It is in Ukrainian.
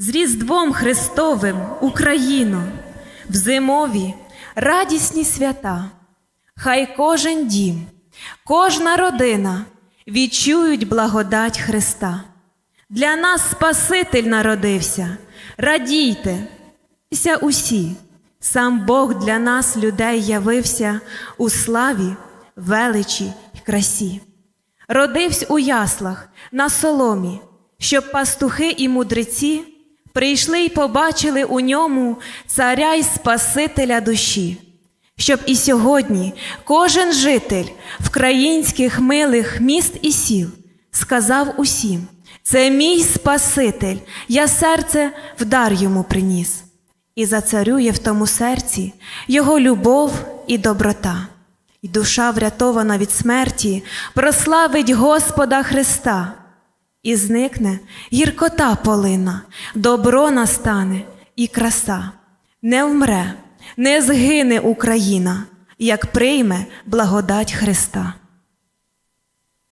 З Різдвом Христовим Україну, в зимові радісні свята, хай кожен дім, кожна родина відчують благодать Христа. Для нас Спаситель народився, радійте, усі, сам Бог для нас, людей, явився у славі, величі й красі. Родився у яслах на соломі, щоб пастухи і мудреці прийшли й побачили у ньому царя й Спасителя душі, щоб і сьогодні кожен житель вкраїнських милих міст і сіл сказав усім: це мій Спаситель, я серце в дар йому приніс, і зацарює в тому серці його любов і доброта. І душа, врятована від смерті, прославить Господа Христа, і зникне гіркота полина, добро настане і краса. Не вмре, не згине Україна, як прийме благодать Христа.